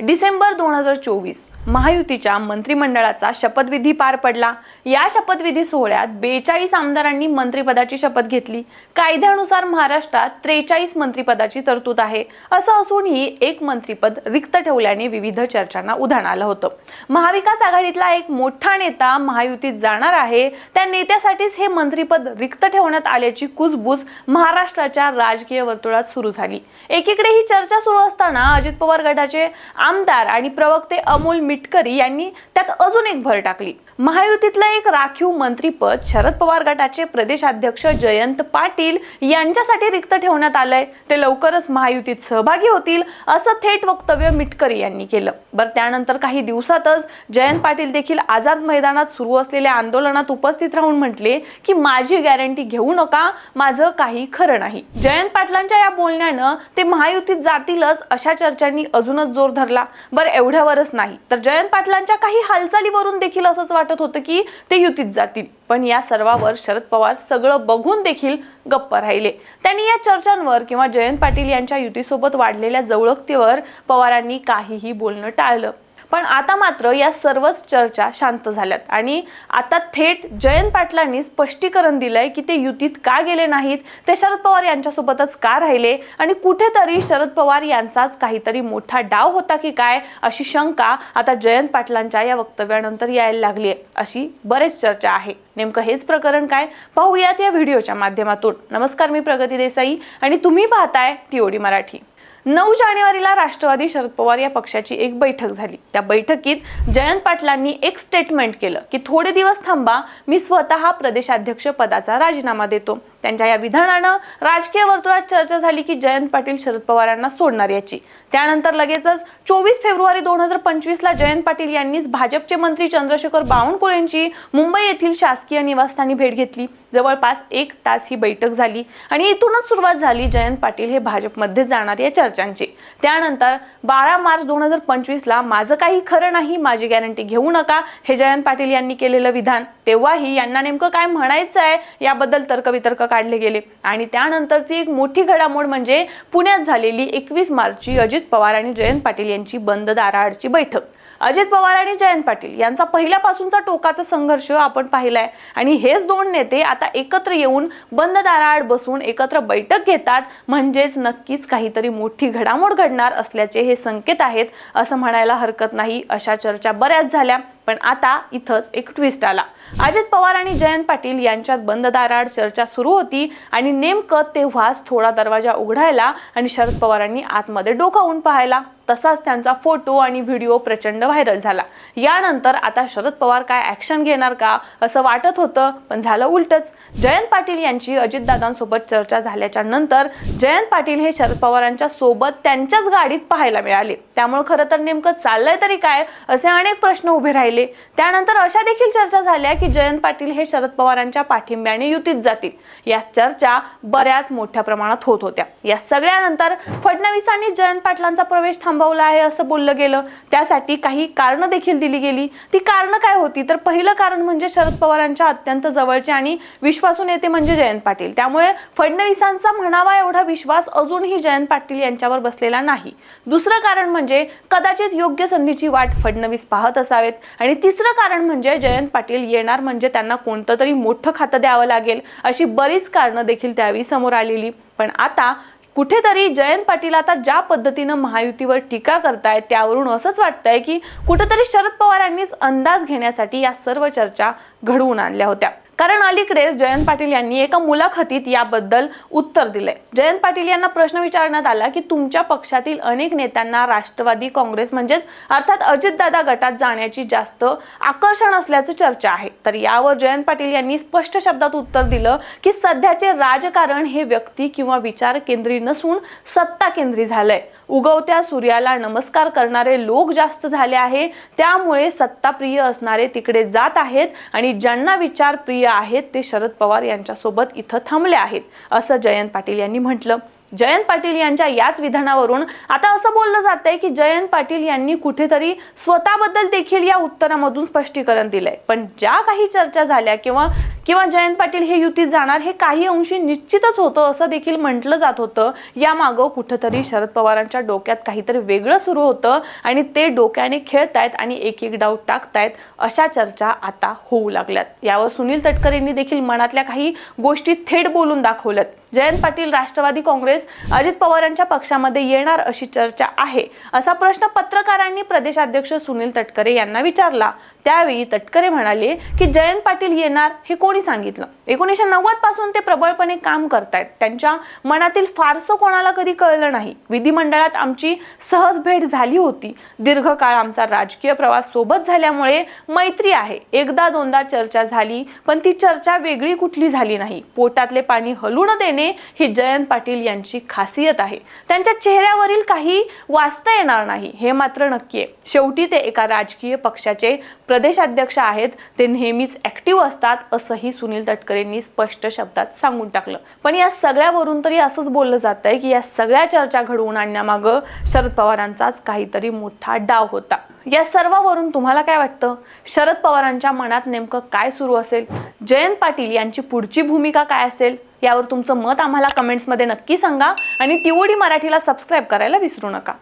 डिसेंबर दोन हजार चोवीस. महायुतीच्या मंत्रिमंडळाचा शपथविधी पार पडला. या शपथविधी सोहळ्यात बेचाळीस आमदारांनी मंत्रिपदाची शपथ घेतली. कायद्यानुसार महाराष्ट्रात त्रेचाळीस मंत्रिपदाची तरतूद आहे. असं असूनही एक मंत्रिपद रिक्त ठेवल्याने विविध चर्चांना उधाण आलं होतं. महाविकास आघाडीतला एक मोठा नेता महायुतीत जाणार आहे. त्या नेत्यासाठीच हे मंत्रिपद रिक्त ठेवण्यात आल्याची कुजबूज महाराष्ट्राच्या राजकीय वर्तुळात सुरू झाली. एकीकडे ही चर्चा सुरू असताना अजित पवार गटाचे आमदार आणि प्रवक्ते अमोल विटकरी यांनी त्यात अजून एक भर टाकली. महायुतीतलं एक राखीव मंत्रीपद शरद पवार गटाचे प्रदेशाध्यक्ष जयंत पाटील यांच्यासाठी रिक्त ठेवण्यात आलंय. ते लवकरच महायुतीत सहभागी होतील असं थेट वक्तव्य मिटकरी यांनी केलं. बरं त्यानंतर काही दिवसातच जयंत पाटील देखील आझाद मैदानात सुरू असलेल्या आंदोलनात उपस्थित राहून म्हटले की माझी गॅरंटी घेऊ नका माझं काही खरं नाही. जयंत पाटलांच्या या बोलण्यानं ते महायुतीत जातीलच अशा चर्चांनी अजूनच जोर धरला. बरं एवढ्यावरच नाही. तर जयंत पाटलांच्या काही हालचालीवरून देखील असंच वाटतं होतं की ते युतीत जातील. पण या सर्वावर शरद पवार सगळं बघून देखील गप्प राहिले. त्यांनी या चर्चांवर किंवा जयंत पाटील यांच्या युतीसोबत वाढलेल्या जवळकतेवर पवारांनी काहीही बोलणं टाळलं. पण आता मात्र या सर्वच चर्चा शांत झाल्यात. आणि आता थेट जयंत पाटलांनी स्पष्टीकरण दिलंय की ते युतीत का गेले नाहीत? ते शरद पवार यांच्यासोबतच का राहिले? आणि कुठेतरी शरद पवार यांचाच काहीतरी मोठा डाव होता की काय अशी शंका आता जयंत पाटलांच्या या वक्तव्यानंतर यायला लागली आहे अशी बरेच चर्चा आहे. नेमकं हेच प्रकरण काय? पाहूयात या व्हिडिओच्या माध्यमातून. नमस्कार मी प्रगती देसाई आणि तुम्ही पाहताय टीओडी मराठी. नऊ जानेवारीला राष्ट्रवादी शरद पवार या पक्षाची एक बैठक झाली. त्या बैठकीत जयंत पाटलांनी एक स्टेटमेंट केलं की थोडे दिवस थांबा मी स्वतः प्रदेशाध्यक्ष पदाचा राजीनामा देतो. त्यांच्या या विधानानं राजकीय वर्तुळात चर्चा झाली की जयंत पाटील शरद पवारांना सोडणार याची. त्यानंतर लगेचच चोवीस फेब्रुवारी दोन हजार पंचवीसला जयंत पाटील यांनीच भाजपचे मंत्री चंद्रशेखर बावनकुळेंची मुंबई येथील शासकीय निवासस्थानी भेट घेतली. जवळपास एक तास ही बैठक झाली आणि इथूनच सुरुवात झाली जयंत पाटील हे भाजपमध्ये जाणार या चर्चा चर्चांची. त्यानंतर बारा मार्च दोन हजार पंचवीसला माझं काही खरं नाही माझी गॅरंटी घेऊ नका हे जयंत पाटील यांनी केलेलं विधान. तेव्हाही यांना नेमकं काय म्हणायचं आहे याबद्दल तर्कवितर्क काढले गेले. आणि त्यानंतरची एक मोठी घडामोड म्हणजे पुण्यात झालेली एकवीस मार्चची अजित पवार आणि जयंत पाटील यांची बंद दाराआडची बैठक. अजित पवार आणि जयंत पाटील यांचा पहिल्यापासूनचा टोकाचा संघर्ष आपण पाहिलाय. आणि हेच दोन नेते आता एकत्र येऊन बंद दाराआड बसून एकत्र बैठक घेतात. म्हणजेच नक्कीच काहीतरी मोठी घडामोड घडणार असल्याचे हे संकेत आहेत असं म्हणायला हरकत नाही अशा चर्चा बऱ्याच झाल्या. पण आता इथंच एक ट्विस्ट आला. अजित पवार आणि जयंत पाटील यांच्यात बंद दाराआड चर्चा सुरू होती आणि नेमकं तेव्हाच थोडा दरवाजा उघडायला आणि शरद पवारांनी आतमध्ये डोकावून पाहायला. तसाच त्यांचा फोटो आणि व्हिडिओ प्रचंड व्हायरल झाला. यानंतर आता शरद पवार काय ऍक्शन घेणार का असं वाटत होतं पण झालं उलटच. जयंत पाटील यांची अजितदादांसोबत चर्चा झाल्याच्यानंतर जयंत पाटील हे शरद पवारांच्या सोबत त्यांच्याच गाडीत पाहायला मिळाले. त्यामुळे खरं तर नेमकं चाललंय तरी काय असे अनेक प्रश्न उभे राहिले. त्यानंतर अशा देखील चर्चा झाल्या की जयंत पाटील हे शरद पवारांच्या पाठिंब्याने युतीत जातील. या चर्चा बऱ्याच मोठ्या प्रमाणात होत होत्या. या सगळ्यानंतर फडणवीसांनी जयंत पाटलांचा प्रवेश थांबवला आहे असं बोललं गेलं. त्यासाठी काही कारणं देखील दिली गेली. ती कारणं काय होती? तर पहिलं कारण म्हणजे शरद पवारांच्या अत्यंत जवळचे आणि विश्वासू नेते म्हणजे जयंत पाटील. त्यामुळे फडणवीसांचा म्हणावा एवढा विश्वास अजूनही जयंत पाटील यांच्यावर बसलेला नाही. दुसरं कारण म्हणजे कदाचित योग्य संधीची वाट फडणवीस पाहत असावेत आणि तिसरं कारण म्हणजे जयंत पाटील येणार म्हणजे त्यांना कोणतं तरी मोठं खातं द्यावं लागेल अशी बरीच कारणं देखील त्यावेळी समोर आलेली. पण आता कुठेतरी जयंत पाटील आता ज्या पद्धतीनं महायुतीवर टीका करतायत त्यावरून असंच वाटतंय की कुठेतरी शरद पवारांनीच अंदाज घेण्यासाठी या सर्व चर्चा घडवून आणल्या होत्या. कारण अलीकडेच जयंत पाटील यांनी एका मुलाखतीत याबद्दल उत्तर दिलंय. जयंत पाटील यांना प्रश्न विचारण्यात आला की तुमच्या पक्षातील अनेक नेत्यांना राष्ट्रवादी काँग्रेस म्हणजेच अर्थात अजितदादा गटात जाण्याची जास्त आकर्षण असल्याचं चर्चा आहे. तर यावर जयंत पाटील यांनी स्पष्ट शब्दात उत्तर दिलं की सध्याचे राजकारण हे व्यक्ती किंवा विचार केंद्री नसून सत्ता केंद्री झालंय. उगवत्या सूर्याला नमस्कार करणारे लोक जास्त झाले आहे त्यामुळे सत्ताप्रिय असणारे तिकडे जात आहेत आणि ज्यांना विचार प्रिय आहेत ते शरद पवार यांच्यासोबत इथं थांबले आहेत असं जयंत पाटील यांनी म्हटलं. जयंत पाटील यांच्या याच विधानावरून आता असं बोललं जात आहे की जयंत पाटील यांनी कुठेतरी स्वतःबद्दल देखील या उत्तरामधून स्पष्टीकरण दिलंय. पण ज्या काही चर्चा झाल्या किंवा किंवा जयंत पाटील हे युतीत जाणार हे काही अंशी निश्चितच होतं असं देखील म्हटलं जात होतं. यामागं कुठंतरी शरद पवारांच्या डोक्यात काहीतरी वेगळं सुरू होतं आणि ते डोक्याने खेळतायत आणि एक एक डाव टाकतायत अशा चर्चा आता होऊ लागल्यात. यावर सुनील तटकरेंनी देखील मनातल्या काही गोष्टी थेट बोलून दाखवल्यात. जयंत पाटील राष्ट्रवादी काँग्रेस अजित पवार यांच्या पक्षामध्ये येणार अशी चर्चा आहे असा प्रश्न पत्रकारांनी प्रदेशाध्यक्ष सुनील तटकरे यांना विचारला. त्यावेळी तटकरे म्हणाले की जयंत पाटील येणार हे कोणी सांगितलं? एकोणीसशे नव्वदपासून ते प्रबळपणे काम करतायत. त्यांच्या मनातील फारसं कोणाला कधी कळलं नाही. विधिमंडळात आमची सहज भेट झाली होती. दीर्घकाळ आमचा राजकीय प्रवास सोबत झाल्यामुळे मैत्री आहे. एकदा दोनदा चर्चा झाली पण ती चर्चा वेगळी कुठली झाली नाही. पोटातले पाणी हलू न देणे ही जयंत पाटील यांची खासियत आहे. त्यांच्या चेहऱ्यावरील काही वाचता येणार नाही हे मात्र नक्की आहे. शेवटी ते एका राजकीय पक्षाचे प्रदेशाध्यक्ष आहेत ते नेहमीच ऍक्टिव्ह असतात असंही सुनील तटकरेंनी स्पष्ट शब्दात सांगून टाकलं. पण या सगळ्यावरून तरी असंच बोललं जात आहे की या सगळ्या चर्चा घडवून आणण्यामागं शरद पवारांचाच काहीतरी मोठा डाव होता. या सर्वावरून तुम्हाला काय वाटतं? शरद पवारांच्या मनात नेमकं काय सुरू असेल? जयंत पाटील यांची पुढची भूमिका काय असेल? यावर तुमचं मत आम्हाला कमेंट्समध्ये नक्की सांगा आणि टीओडी मराठीला सबस्क्राईब करायला विसरू नका.